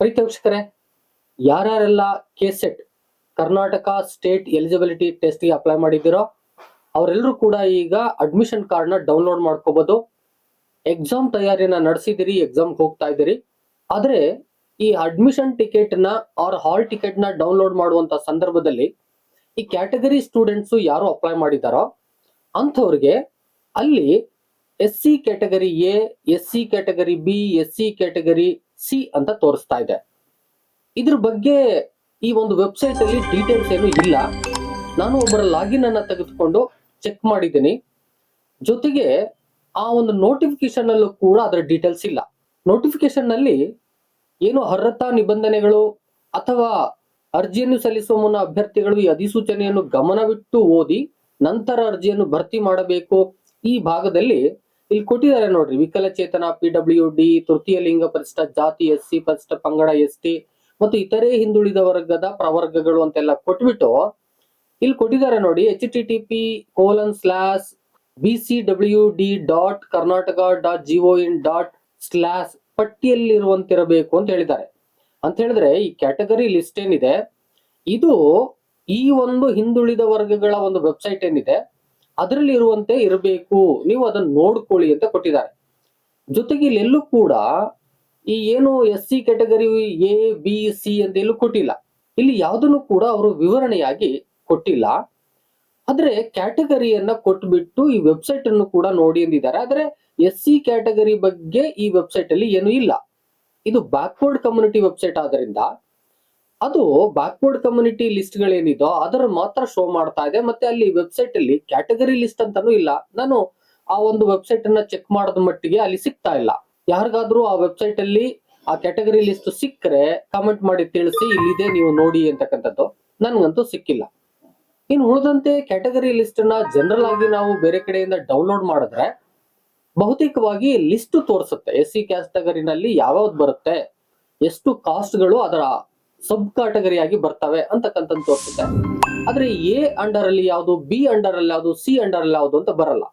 ಪ್ರೀತಿ ವೀಕ್ಷಕರೇ ಯಾರ್ಯಾರೆಲ್ಲ KSET Karnataka state eligibility ಟೆಸ್ಟ್ಗೆ ಅಪ್ಲೈ ಮಾಡಿದ್ದೀರೋ, ಅವರೆಲ್ಲರೂ ಕೂಡ ಈಗ ಅಡ್ಮಿಷನ್ ಕಾರ್ಡ್ನ ಡೌನ್ಲೋಡ್ ಮಾಡ್ಕೋಬಹುದು ಎಕ್ಸಾಮ್ ತಯಾರಿನ ನಡೆಸಿದಿರಿ ಎಕ್ಸಾಮ್ಗೆ ಹೋಗ್ತಾ ಇದ್ದೀರಿ. ಆದ್ರೆ ಈ ಅಡ್ಮಿಷನ್ ಟಿಕೆಟ್ನ ಅವ್ರ ಹಾಲ್ ಟಿಕೆಟ್ನ ಡೌನ್ಲೋಡ್ ಮಾಡುವಂತ ಸಂದರ್ಭದಲ್ಲಿ ಈ ಕ್ಯಾಟಗರಿ ಸ್ಟೂಡೆಂಟ್ಸ್ ಯಾರು ಅಪ್ಲೈ ಮಾಡಿದಾರೋ ಅಂಥವ್ರಿಗೆ ಅಲ್ಲಿ S C category A S C category B S C category C ಅಂತ ತೋರಿಸ್ತಾ ಇದೆ. ಇದ್ರ ಬಗ್ಗೆ ಈ ಒಂದು ವೆಬ್ಸೈಟ್ ಅಲ್ಲಿ ಡೀಟೇಲ್ಸ್ ಏನು ಇಲ್ಲ. ನಾನು ಒಬ್ಬರ ಲಾಗಿನ್ ಅನ್ನ ತೆಗೆದುಕೊಂಡು ಚೆಕ್ ಮಾಡಿದ್ದೀನಿ. ಜೊತೆಗೆ ಆ ಒಂದು ನೋಟಿಫಿಕೇಶನ್ ಅಲ್ಲೂ ಕೂಡ ಅದರ ಡೀಟೇಲ್ಸ್ ಇಲ್ಲ. ನೋಟಿಫಿಕೇಶನ್ನಲ್ಲಿ ಏನು ಅರ್ಹತಾ ನಿಬಂಧನೆಗಳು ಅಥವಾ ಅರ್ಜಿಯನ್ನು ಸಲ್ಲಿಸುವ ಮುನ್ನ ಅಭ್ಯರ್ಥಿಗಳು ಈ ಅಧಿಸೂಚನೆಯನ್ನು ಗಮನವಿಟ್ಟು ಓದಿ ನಂತರ ಅರ್ಜಿಯನ್ನು ಭರ್ತಿ ಮಾಡಬೇಕು. ಈ ಭಾಗದಲ್ಲಿ ಇಲ್ಲಿ ಕೊಟ್ಟಿದ್ದಾರೆ ನೋಡ್ರಿ. ವಿಕಲಚೇತನ ಪಿ ಡಬ್ಲ್ಯೂ ಡಿ ತೃತೀಯ ಲಿಂಗ ಪರಿಶಿಷ್ಟ ಜಾತಿ ಎಸ್ ಸಿ ಪರಿಷ್ಠ, ಪಂಗಡ ಎಸ್ ಟಿ ಮತ್ತು ಇತರೆ ಹಿಂದುಳಿದ ವರ್ಗದ ಪ್ರವರ್ಗಗಳು ಅಂತೆಲ್ಲ ಕೊಟ್ಬಿಟ್ಟು ಇಲ್ಲಿ ಕೊಟ್ಟಿದ್ದಾರೆ ನೋಡಿ H T T P colon slash B C W D dot Karnataka dot G O in dot slash ಪಟ್ಟಿಯಲ್ಲಿರುವಂತಿರಬೇಕು ಅಂತ ಹೇಳಿದ್ದಾರೆ. ಅಂತ ಹೇಳಿದ್ರೆ ಈ ಕ್ಯಾಟಗರಿ ಲಿಸ್ಟ್ ಏನಿದೆ, ಇದು ಈ ಒಂದು ಹಿಂದುಳಿದ ವರ್ಗಗಳ ಒಂದು ವೆಬ್ಸೈಟ್ ಏನಿದೆ ಅದರಲ್ಲಿ ಇರುವಂತೆ ಇರಬೇಕು. ನೀವು ಅದನ್ನ ನೋಡ್ಕೊಳ್ಳಿ ಅಂತ ಕೊಟ್ಟಿದ್ದಾರೆ. ಜೊತೆಗೆ ಇಲ್ಲೆಲ್ಲೂ ಕೂಡ ಈ ಏನು S C category A, B, C ಅಂತ ಎಲ್ಲೂ ಕೊಟ್ಟಿಲ್ಲ. ಇಲ್ಲಿ ಯಾವುದನ್ನು ಕೂಡ ಅವರು ವಿವರಣೆಯಾಗಿ ಕೊಟ್ಟಿಲ್ಲ. ಆದ್ರೆ ಕ್ಯಾಟಗರಿಯನ್ನ ಕೊಟ್ಬಿಟ್ಟು ಈ ವೆಬ್ಸೈಟ್ ಅನ್ನು ಕೂಡ ನೋಡಿ ಎಂದಿದ್ದಾರೆ ಆದ್ರೆ ಎಸ್ ಸಿ ಕ್ಯಾಟಗರಿ ಬಗ್ಗೆ ಈ ವೆಬ್ಸೈಟ್ ಅಲ್ಲಿ ಏನು ಇಲ್ಲ. ಇದು ಬ್ಯಾಕ್ವರ್ಡ್ ಕಮ್ಯುನಿಟಿ ವೆಬ್ಸೈಟ್ ಆದ್ರಿಂದ ಅದು ಬ್ಯಾಕ್ವರ್ಡ್ ಕಮ್ಯುನಿಟಿ ಲಿಸ್ಟ್ ಗಳೇನಿದೋ ಅದರ ಮಾತ್ರ ಶೋ ಮಾಡ್ತಾ ಇದೆ. ಮತ್ತೆ ಅಲ್ಲಿ ವೆಬ್ಸೈಟ್ ಅಲ್ಲಿ ಕ್ಯಾಟಗರಿ ಲಿಸ್ಟ್ ಅಂತಾನೂ ಇಲ್ಲ. ನಾನು ಆ ಒಂದು ವೆಬ್ಸೈಟ್ ಅನ್ನ ಚೆಕ್ ಮಾಡದ ಮಟ್ಟಿಗೆ ಅಲ್ಲಿ ಸಿಗ್ತಾ ಇಲ್ಲ. ಯಾರಿಗಾದ್ರೂ ಆ ವೆಬ್ಸೈಟ್ ಅಲ್ಲಿ ಆ ಕ್ಯಾಟಗರಿ ಲಿಸ್ಟ್ ಸಿಕ್ಕರೆ ಕಮೆಂಟ್ ಮಾಡಿ ತಿಳಿಸಿ, ಇಲ್ಲಿದೆ, ನೀವು ನೋಡಿ ಅಂತಕ್ಕಂಥದ್ದು ನನ್ಗಂತೂ ಸಿಕ್ಕಿಲ್ಲ. ಇನ್ನು ಉಳಿದಂತೆ ಕ್ಯಾಟಗರಿ ಲಿಸ್ಟ್ ಅನ್ನ ಜನರಲ್ ಆಗಿ ನಾವು ಬೇರೆ ಕಡೆಯಿಂದ ಡೌನ್ಲೋಡ್ ಮಾಡಿದ್ರೆ ಬಹುತೇಕವಾಗಿ ಲಿಸ್ಟ್ ತೋರಿಸುತ್ತೆ. ಎಸ್ ಸಿ ಕ್ಯಾಟಗರಿನಲ್ಲಿ ಯಾವ್ಯಾವ್ದು ಬರುತ್ತೆ, ಎಷ್ಟು ಕಾಸ್ಟ್ಗಳು ಅದರ ಸಬ್ ಕ್ಯಾಟಗರಿ ಆಗಿ ಬರ್ತವೆ ಅಂತಕ್ಕಂಥದ್ದು ತೋರಿಸುತ್ತೆ. ಆದ್ರೆ ಎ ಅಂಡರ್ ಅಲ್ಲಿ ಯಾವುದು, ಬಿ ಅಂಡರ್ ಅಲ್ಲಿ ಯಾವುದು, ಸಿ ಅಂಡರ್ ಅಲ್ಲಿ ಯಾವುದು ಅಂತ ಬರಲ್ಲ.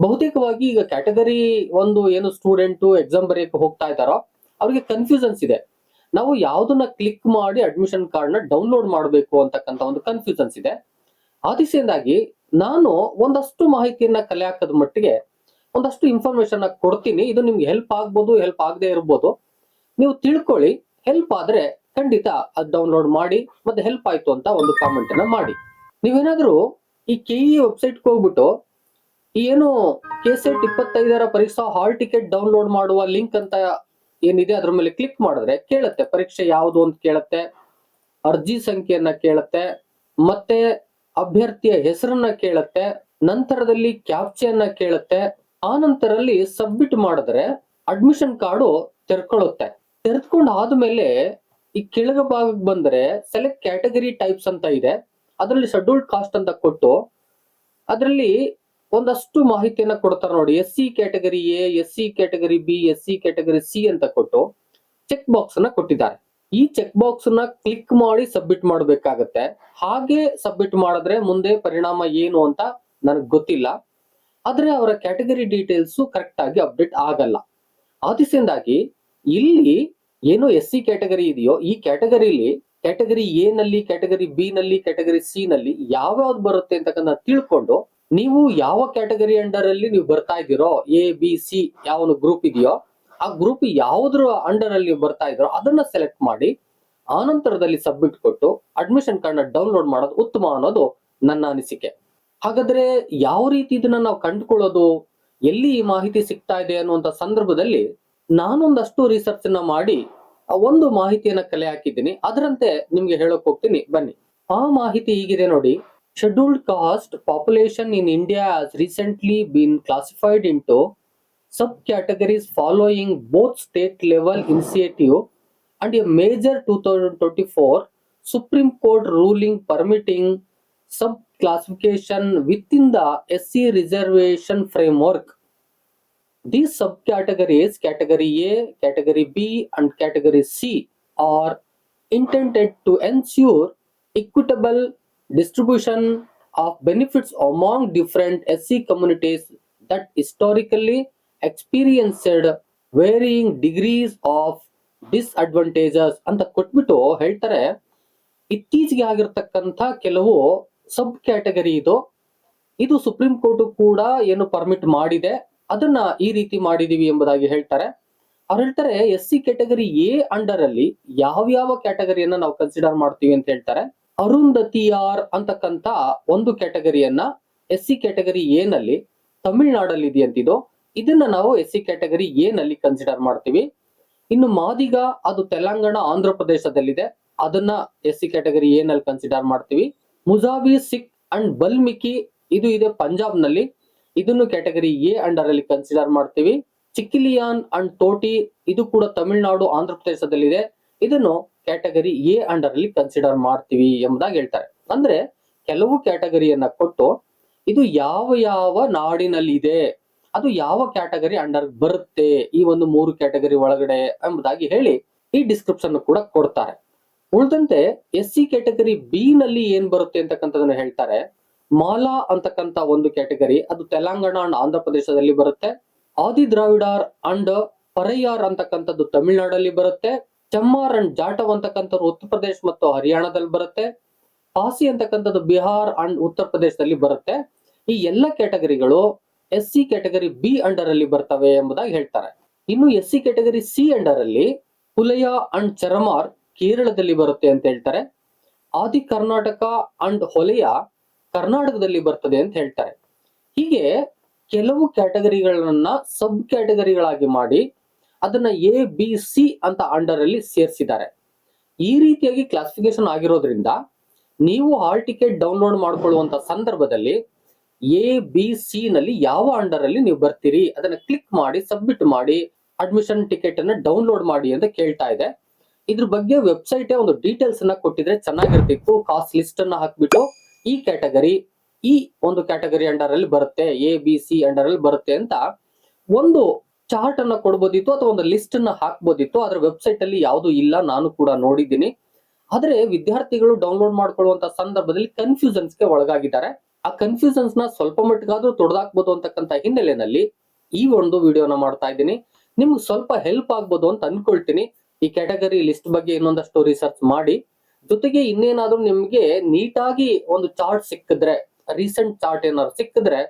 ಬಹುತೇಕವಾಗಿ ಈಗ ಕ್ಯಾಟಗರಿ ಒಂದು ಏನು ಸ್ಟೂಡೆಂಟ್ ಎಕ್ಸಾಮ್ ಬರೆಯಕ್ಕೆ ಹೋಗ್ತಾ ಇದ್ದಾರೋ, ಅವ್ರಿಗೆ ಕನ್ಫ್ಯೂಷನ್ಸ್ ಇದೆ. ನಾವು ಯಾವ್ದನ್ನ ಕ್ಲಿಕ್ ಮಾಡಿ ಅಡ್ಮಿಷನ್ ಕಾರ್ಡ್ನ ಡೌನ್ಲೋಡ್ ಮಾಡಬೇಕು ಅಂತಕ್ಕಂಥ ಒಂದು ಕನ್ಫ್ಯೂಸನ್ಸ್ ಇದೆ. ಆ ದಿಸೆಯಿಂದಾಗಿ ನಾನು ಒಂದಷ್ಟು ಮಾಹಿತಿಯನ್ನ ಕಲೆ ಹಾಕದ ಮಟ್ಟಿಗೆ ಒಂದಷ್ಟು ಇನ್ಫಾರ್ಮೇಶನ್ ಕೊಡ್ತೀನಿ. ಇದು ನಿಮ್ಗೆ ಹೆಲ್ಪ್ ಆಗ್ಬೋದು, ಹೆಲ್ಪ್ ಆಗದೆ ಇರ್ಬೋದು. ನೀವು ತಿಳ್ಕೊಳ್ಳಿ, ಹೆಲ್ಪ್ ಆದ್ರೆ ಖಂಡಿತ ಅದು ಡೌನ್ಲೋಡ್ ಮಾಡಿ ಮತ್ತೆ ಹೆಲ್ಪ್ ಆಯ್ತು ಅಂತ ಒಂದು ಕಾಮೆಂಟ್ ಅನ್ನ ಮಾಡಿ. ನೀವೇನಾದ್ರೂ ಈ ಕೆಇ ವೆಬ್ಸೈಟ್ ಹೋಗ್ಬಿಟ್ಟು ಈ ಏನು ಕೆಸೆಟ್ ಇಪ್ಪತ್ತೈದರ ಪರೀಕ್ಷಾ ಹಾಲ್ ಟಿಕೆಟ್ ಡೌನ್ಲೋಡ್ ಮಾಡುವ ಲಿಂಕ್ ಅಂತ ಏನಿದೆ ಅದ್ರ ಮೇಲೆ ಕ್ಲಿಕ್ ಮಾಡಿದ್ರೆ ಕೇಳುತ್ತೆ. ಪರೀಕ್ಷೆ ಯಾವುದು ಅಂತ ಕೇಳುತ್ತೆ, ಅರ್ಜಿ ಸಂಖ್ಯೆಯನ್ನ ಕೇಳುತ್ತೆ, ಮತ್ತೆ ಅಭ್ಯರ್ಥಿಯ ಹೆಸರನ್ನ ಕೇಳುತ್ತೆ, ನಂತರದಲ್ಲಿ ಕ್ಯಾಪ್ಚೆಯನ್ನ ಕೇಳುತ್ತೆ ಆ ನಂತರಲ್ಲಿ ಸಬ್ಮಿಟ್ ಮಾಡಿದ್ರೆ ಅಡ್ಮಿಷನ್ ಕಾರ್ಡು ತೆರ್ಕೊಳ್ಳುತ್ತೆ. ತೆರೆದ್ಕೊಂಡು ಆದ್ಮೇಲೆ ಈ ಕೆಳಗ ಭಾಗಕ್ಕೆ ಬಂದ್ರೆ ಸೆಲೆಕ್ಟ್ ಕ್ಯಾಟಗರಿ ಟೈಪ್ಸ್ ಅಂತ ಇದೆ. ಅದರಲ್ಲಿ ಶೆಡ್ಯೂಲ್ಡ್ ಕಾಸ್ಟ್ ಅಂತ ಕೊಟ್ಟು ಅದರಲ್ಲಿ ಒಂದಷ್ಟು ಮಾಹಿತಿಯನ್ನ ಕೊಡ್ತಾರೆ ನೋಡಿ. S C category A S C category B S C category C ಅಂತ ಕೊಟ್ಟು ಚೆಕ್ ಬಾಕ್ಸ್ ಅನ್ನ ಕೊಟ್ಟಿದ್ದಾರೆ. ಈ ಚೆಕ್ ಬಾಕ್ಸ್ನ ಕ್ಲಿಕ್ ಮಾಡಿ ಸಬ್ಮಿಟ್ ಮಾಡಬೇಕಾಗತ್ತೆ. ಹಾಗೆ ಸಬ್ಮಿಟ್ ಮಾಡಿದ್ರೆ ಮುಂದೆ ಪರಿಣಾಮ ಏನು ಅಂತ ನನಗೆ ಗೊತ್ತಿಲ್ಲ. ಆದ್ರೆ ಅವರ ಕ್ಯಾಟಗರಿ ಡೀಟೇಲ್ಸ್ ಕರೆಕ್ಟ್ ಆಗಿ ಅಪ್ಡೇಟ್ ಆಗಲ್ಲ. ಆದಿಸಿಂದಾಗಿ ಇಲ್ಲಿ ಏನು ಎಸ್ ಸಿ ಕ್ಯಾಟಗರಿ ಇದೆಯೋ, ಈ ಕ್ಯಾಟಗರಿಲಿ ಕ್ಯಾಟಗರಿ ಎ ನಲ್ಲಿ ಕ್ಯಾಟಗರಿ ಬಿ ನಲ್ಲಿ ಕ್ಯಾಟಗರಿ ಸಿ ನಲ್ಲಿ ಯಾವ್ಯಾವ್ದು ಬರುತ್ತೆ ಅಂತಕ್ಕಂಥ ತಿಳ್ಕೊಂಡು ನೀವು ಯಾವ ಕ್ಯಾಟಗರಿ ಅಂಡರ್ ಅಲ್ಲಿ ನೀವು ಬರ್ತಾ ಇದ್ದೀರೋ ಎ ಬಿ ಸಿ ಯಾವ ಗ್ರೂಪ್ ಇದೆಯೋ, ಆ ಗ್ರೂಪ್ ಯಾವ್ದ್ರ ಅಂಡರ್ ಅಲ್ಲಿ ಬರ್ತಾ ಇದ್ದೀರೋ ಅದನ್ನ ಸೆಲೆಕ್ಟ್ ಮಾಡಿ ಆನಂತರದಲ್ಲಿ ನಂತರದಲ್ಲಿ ಸಬ್ಮಿಟ್ ಕೊಟ್ಟು ಅಡ್ಮಿಷನ್ ಕಾರ್ಡ್ನ ಡೌನ್ಲೋಡ್ ಮಾಡೋದು ಉತ್ತಮ ಅನ್ನೋದು ನನ್ನ ಅನಿಸಿಕೆ. ಹಾಗಾದ್ರೆ ಯಾವ ರೀತಿ ಇದನ್ನ ನಾವು ಕಂಡುಕೊಳ್ಳೋದು, ಎಲ್ಲಿ ಈ ಮಾಹಿತಿ ಸಿಗ್ತಾ ಇದೆ ಅನ್ನುವಂತ ಸಂದರ್ಭದಲ್ಲಿ ನಾನೊಂದಷ್ಟು ರಿಸರ್ಚ್ ಅನ್ನ ಮಾಡಿ ಒಂದು ಮಾಹಿತಿಯನ್ನ ಕಲೆ ಹಾಕಿದ್ದೀನಿ ಅದರಂತೆ ನಿಮ್ಗೆ ಹೇಳಕ್ ಹೋಗ್ತೀನಿ ಬನ್ನಿ ಆ ಮಾಹಿತಿ ಹೀಗಿದೆ ನೋಡಿ scheduled caste population in India recently been classified into subcategories following both state level into subcategories following both state level initiative and a major 2024 Supreme Court ruling permitting sub-classification within the SC reservation framework. These subcategories, category A, category B, and category C, are intended to ensure equitable distribution of benefits among different SC communities that historically experienced varying degrees of disadvantages ಅಂತ ಕೊಟ್ಬಿಟ್ಟು ಹೇಳ್ತಾರೆ ಇತ್ತೀಚೆಗೆ ಆಗಿರ್ತಕ್ಕಂಥ ಕೆಲವು sub category ಇದು ಇದು supreme court ಕೂಡ ಏನು ಪರ್ಮಿಟ್ ಮಾಡಿದೆ ಅದನ್ನ ಈ ರೀತಿ ಮಾಡಿದೀವಿ ಎಂಬುದಾಗಿ ಹೇಳ್ತಾರೆ. ಅವ್ರು ಹೇಳ್ತಾರೆ, S C category A under ಅಲ್ಲಿ ಯಾವ ಯಾವ ಕ್ಯಾಟಗರಿಯನ್ನ ನಾವು ಕನ್ಸಿಡರ್ ಮಾಡ್ತೀವಿ ಅಂತ ಹೇಳ್ತಾರೆ. ಅರುಂಧತಿ ಆರ್ ಅಂತಕ್ಕಂತ ಒಂದು ಕ್ಯಾಟಗರಿಯನ್ನ ಎಸ್ ಸಿ ಕ್ಯಾಟಗರಿ ಎ ನಲ್ಲಿ ತಮಿಳ್ನಾಡಲ್ಲಿ ಇದೆಯಂತಿದು ಇದನ್ನ ನಾವು ಎಸ್ ಸಿ ಕ್ಯಾಟಗರಿ ಎ ನಲ್ಲಿ ಕನ್ಸಿಡರ್ ಮಾಡ್ತೀವಿ. ಇನ್ನು ಮಾದಿಗ, ಅದು ತೆಲಂಗಾಣ, ಆಂಧ್ರ ಪ್ರದೇಶದಲ್ಲಿದೆ. ಅದನ್ನ ಎಸ್ ಸಿ ಕ್ಯಾಟಗರಿ ಎ ನಲ್ಲಿ ಕನ್ಸಿಡರ್ ಮಾಡ್ತೀವಿ. ಮುಜಾಬಿ, ಸಿಖ್ ಅಂಡ್ ಬಲ್ಮಿಕಿ, ಇದು ಇದೆ ಪಂಜಾಬ್ನಲ್ಲಿ ಇದನ್ನು ಕ್ಯಾಟಗರಿ ಎ ಅಂಡರ್ ಅಲ್ಲಿ ಕನ್ಸಿಡರ್ ಮಾಡ್ತೀವಿ. ಚಿಕ್ಕಿಲಿಯಾನ್ ಅಂಡ್ ತೋಟಿ, ಇದು ಕೂಡ ತಮಿಳುನಾಡು, ಆಂಧ್ರ ಪ್ರದೇಶದಲ್ಲಿದೆ. ಇದನ್ನು ಕ್ಯಾಟಗರಿ ಎ ಅಂಡರ್ ಅಲ್ಲಿ ಕನ್ಸಿಡರ್ ಮಾಡ್ತೀವಿ ಎಂಬುದಾಗಿ ಹೇಳ್ತಾರೆ. ಅಂದ್ರೆ ಕೆಲವು ಕ್ಯಾಟಗರಿಯನ್ನ ಕೊಟ್ಟು ಇದು ಯಾವ ಯಾವ ನಾಡಿನಲ್ಲಿ ಇದೆ ಅದು ಯಾವ ಕ್ಯಾಟಗರಿ ಅಂಡರ್ ಬರುತ್ತೆ ಈ ಒಂದು ಮೂರು ಕ್ಯಾಟಗರಿ ಒಳಗಡೆ ಎಂಬುದಾಗಿ ಹೇಳಿ ಈ ಡಿಸ್ಕ್ರಿಪ್ಷನ್ ಕೂಡ ಕೊಡ್ತಾರೆ. ಉಳಿದಂತೆ ಎಸ್ ಸಿ ಕ್ಯಾಟಗರಿ ಬಿ ನಲ್ಲಿ ಏನ್ ಬರುತ್ತೆ ಅಂತಕ್ಕಂಥದನ್ನ ಹೇಳ್ತಾರೆ. ಮಾಲಾ ಅಂತಕ್ಕಂತ ಒಂದು ಕ್ಯಾಟಗರಿ, ಅದು ತೆಲಂಗಾಣ ಅಂಡ್ ಆಂಧ್ರ ಪ್ರದೇಶದಲ್ಲಿ ಬರುತ್ತೆ. ಆದಿ ದ್ರಾವಿಡಾರ್ ಅಂಡ್ ಪರಯ್ಯಾರ್ ಅಂತಕ್ಕಂಥದ್ದು ತಮಿಳ್ನಾಡಲ್ಲಿ ಬರುತ್ತೆ. ಚಮ್ಮಾರ್ ಅಂಡ್ ಜಾಟವ್ ಅಂತಕ್ಕಂಥದ್ದು ಉತ್ತರ ಪ್ರದೇಶ ಮತ್ತು ಹರಿಯಾಣದಲ್ಲಿ ಬರುತ್ತೆ. ಪಾಸಿ ಅಂತಕ್ಕಂಥದ್ದು ಬಿಹಾರ್ ಅಂಡ್ ಉತ್ತರ ಪ್ರದೇಶದಲ್ಲಿ ಬರುತ್ತೆ. ಈ ಎಲ್ಲ ಕ್ಯಾಟಗರಿಗಳು S C category B under ಅಲ್ಲಿ ಬರ್ತವೆ ಎಂಬುದಾಗಿ ಹೇಳ್ತಾರೆ. ಇನ್ನು S C category C under ಅಲ್ಲಿ ಪುಲಯ ಅಂಡ್ ಚರಮಾರ್ ಕೇರಳದಲ್ಲಿ ಬರುತ್ತೆ ಅಂತ ಹೇಳ್ತಾರೆ. ಆದಿ ಕರ್ನಾಟಕ ಅಂಡ್ ಹೊಲೆಯ ಕರ್ನಾಟಕದಲ್ಲಿ ಬರ್ತದೆ ಅಂತ ಹೇಳ್ತಾರೆ. ಹೀಗೆ ಕೆಲವು ಕ್ಯಾಟಗರಿಗಳನ್ನ ಸಬ್ ಕ್ಯಾಟಗರಿಗಳಾಗಿ ಮಾಡಿ ಅದನ್ನ ಎ, ಬಿ, ಸಿ ಅಂತ ಅಂಡರ್ ಅಲ್ಲಿ ಸೇರಿಸಿದ್ದಾರೆ. ಈ ರೀತಿಯಾಗಿ ಕ್ಲಾಸಿಫಿಕೇಶನ್ ಆಗಿರೋದ್ರಿಂದ ನೀವು ಹಾಲ್ ಟಿಕೆಟ್ ಡೌನ್ಲೋಡ್ ಮಾಡ್ಕೊಳ್ಳುವಂತ ಸಂದರ್ಭದಲ್ಲಿ ಎ, ಬಿ, ಸಿ ನಲ್ಲಿ ಯಾವ ಅಂಡರ್ ಅಲ್ಲಿ ನೀವು ಬರ್ತೀರಿ, ಅದನ್ನ ಕ್ಲಿಕ್ ಮಾಡಿ ಸಬ್ಮಿಟ್ ಮಾಡಿ ಅಡ್ಮಿಷನ್ ಟಿಕೆಟ್ ಅನ್ನ ಡೌನ್ಲೋಡ್ ಮಾಡಿ ಅಂತ ಕೇಳ್ತಾ ಇದೆ. ಇದ್ರ ಬಗ್ಗೆ ವೆಬ್ಸೈಟ್ ಒಂದು ಡೀಟೇಲ್ಸ್ ಅನ್ನ ಕೊಟ್ಟಿದ್ರೆ ಚೆನ್ನಾಗಿರ್ಬೇಕು. ಕಾಸ್ಟ್ ಲಿಸ್ಟ್ ಅನ್ನ ಹಾಕ್ಬಿಟ್ಟು ಈ ಕ್ಯಾಟಗರಿ ಈ ಒಂದು ಕ್ಯಾಟಗರಿ ಅಂಡರ್ ಅಲ್ಲಿ ಬರುತ್ತೆ ಎ ಬಿ ಸಿ ಅಂಡರ್ ಅಲ್ಲಿ ಬರುತ್ತೆ ಅಂತ ಒಂದು ಚಾರ್ಟ್ ಅನ್ನ ಕೊಡ್ಬೋದಿತ್ತು ಅಥವಾ ಒಂದು ಲಿಸ್ಟ್ ಅನ್ನ ಹಾಕ್ಬೋದಿತ್ತು. ಅದ್ರ ವೆಬ್ಸೈಟ್ ಅಲ್ಲಿ ಯಾವುದು ಇಲ್ಲ ನಾನು ಕೂಡ ನೋಡಿದ್ದೀನಿ. ಆದ್ರೆ ವಿದ್ಯಾರ್ಥಿಗಳು ಡೌನ್ಲೋಡ್ ಮಾಡ್ಕೊಳ್ಳುವಂತ ಸಂದರ್ಭದಲ್ಲಿ ಕನ್ಫ್ಯೂಷನ್ಸ್ಗೆ ಒಳಗಾಗಿದ್ದಾರೆ. ಆ ಕನ್ಫ್ಯೂಷನ್ಸ್ನ ಸ್ವಲ್ಪ ಮಟ್ಟಿಗಾದ್ರೂ ತೊಡೆದಾಕ್ಬೋದು ಅಂತಕ್ಕಂಥ ಹಿನ್ನೆಲೆಯಲ್ಲಿ ಈ ಒಂದು ವಿಡಿಯೋನ ಮಾಡ್ತಾ ಇದ್ದೀನಿ. ನಿಮ್ಗೆ ಸ್ವಲ್ಪ ಹೆಲ್ಪ್ ಆಗ್ಬೋದು ಅಂತ ಅನ್ಕೊಳ್ತೀನಿ. ಈ ಕ್ಯಾಟಗರಿ ಲಿಸ್ಟ್ ಬಗ್ಗೆ ಇನ್ನೊಂದಷ್ಟು ರಿಸರ್ಚ್ ಮಾಡಿ. ಜೊತೆಗೆ ಇನ್ನೇನಾದ್ರೂ ನಿಮ್ಗೆ ನೀಟಾಗಿ ಒಂದು ಚಾರ್ಟ್ ಸಿಕ್ಕಿದ್ರೆ ರೀಸೆಂಟ್ ಚಾರ್ಟ್ ಏನಾದ್ರು ಸಿಕ್ಕಿದ್ರೆ,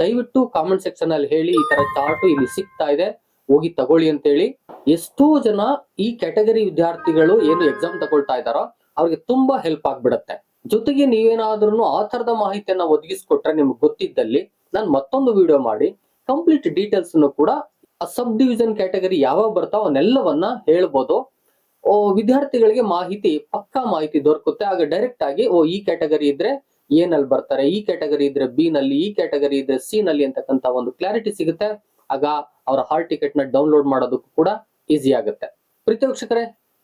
ದಯವಿಟ್ಟು ಕಾಮೆಂಟ್ ಸೆಕ್ಷನ್ ಅಲ್ಲಿ ಹೇಳಿ ಈ ತರ ಚಾರ್ಟ್ ಇಲ್ಲಿ ಸಿಗ್ತಾ ಇದೆ. ಹೋಗಿ ತಗೊಳ್ಳಿ ಅಂತ ಹೇಳಿ ಎಷ್ಟೋ ಜನ ಈ ಕ್ಯಾಟಗರಿ ವಿದ್ಯಾರ್ಥಿಗಳು ಏನು ಎಕ್ಸಾಮ್ ತಗೊಳ್ತಾ ಇದಾರೋ ಅವ್ರಿಗೆ ತುಂಬಾ ಹೆಲ್ಪ್ ಆಗ್ಬಿಡತ್ತೆ. ಜೊತೆಗೆ ನೀವೇನಾದ್ರೂ ಆ ತರದ ಮಾಹಿತಿಯನ್ನ ಒದಗಿಸ್ಕೊಟ್ರೆ ನಿಮ್ಗೆ ಗೊತ್ತಿದ್ದಲ್ಲಿ ನಾನು ಮತ್ತೊಂದು ವಿಡಿಯೋ ಮಾಡಿ ಕಂಪ್ಲೀಟ್ ಡೀಟೇಲ್ಸ್ ಕೂಡ ಸಬ್ ಡಿವಿಷನ್ ಕ್ಯಾಟಗರಿ ಯಾವಾಗ ಬರ್ತಾವ ಅವನ್ನೆಲ್ಲವನ್ನ ಹೇಳ್ಬೋದು. ವಿದ್ಯಾರ್ಥಿಗಳಿಗೆ ಮಾಹಿತಿ, ಪಕ್ಕಾ ಮಾಹಿತಿ ದೊರಕುತ್ತೆ. ಆಗ ಡೈರೆಕ್ಟ್ ಆಗಿ, ಓ, ಈ ಕ್ಯಾಟಗರಿ ಇದ್ರೆ ಎ ಬರ್ತಾರೆ, ಈ ಕ್ಯಾಟಗರಿ ಇದ್ರೆ ಬಿ ನಲ್ಲಿ, ಈ ಕ್ಯಾಟಗರಿ ಇದ್ರೆ ಸಿ ನಲ್ಲಿ ಅಂತಕ್ಕಂತ ಒಂದು ಕ್ಲಾರಿಟಿ ಸಿಗುತ್ತೆ. ಆಗ ಅವರ ಹಾಲ್ ಟಿಕೆಟ್ನ ಡೌನ್ಲೋಡ್ ಮಾಡೋದಕ್ಕೂ ಕೂಡ ಈಸಿ ಆಗುತ್ತೆ. ಪ್ರೀತಿ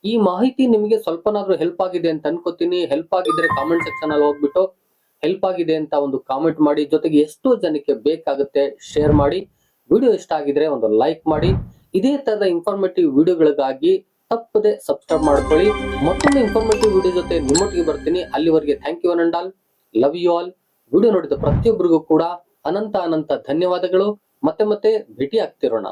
ಈ ಮಾಹಿತಿ ನಿಮಗೆ ಸ್ವಲ್ಪನಾದ್ರೂ ಹೆಲ್ಪ್ ಆಗಿದೆ ಅಂತ ಅನ್ಕೋತೀನಿ. ಹೆಲ್ಪ್ ಆಗಿದ್ರೆ ಕಾಮೆಂಟ್ ಸೆಕ್ಷನ್ ಅಲ್ಲಿ ಹೋಗ್ಬಿಟ್ಟು ಹೆಲ್ಪ್ ಆಗಿದೆ ಅಂತ ಒಂದು ಕಾಮೆಂಟ್ ಮಾಡಿ. ಜೊತೆಗೆ ಎಷ್ಟೋ ಜನಕ್ಕೆ ಬೇಕಾಗುತ್ತೆ ಶೇರ್ ಮಾಡಿ. ವಿಡಿಯೋ ಇಷ್ಟ ಆಗಿದ್ರೆ ಒಂದು ಲೈಕ್ ಮಾಡಿ. ಇದೇ ತರದ ಇನ್ಫಾರ್ಮೇಟಿವ್ ವಿಡಿಯೋಗಳಿಗಾಗಿ ತಪ್ಪದೆ ಸಬ್ಸ್ಕ್ರೈಬ್ ಮಾಡ್ಕೊಳ್ಳಿ. ಮತ್ತೊಂದು ಇನ್ಫಾರ್ಮೇಟಿವ್ ವಿಡಿಯೋ ಜೊತೆ ನಿಮ್ಮೊಟ್ಟಿಗೆ ಬರ್ತೀನಿ. ಅಲ್ಲಿವರೆಗೆ ಥ್ಯಾಂಕ್ ಯು ಅನಂಡಾಲ್. ಲವ್ ಯು ಆಲ್ ವಿಡಿಯೋ ನೋಡಿದ ಪ್ರತಿಯೊಬ್ಬರಿಗೂ ಕೂಡ ಅನಂತ ಅನಂತ ಧನ್ಯವಾದಗಳು. ಮತ್ತೆ ಮತ್ತೆ ಭೇಟಿ ಆಗ್ತಿರೋಣ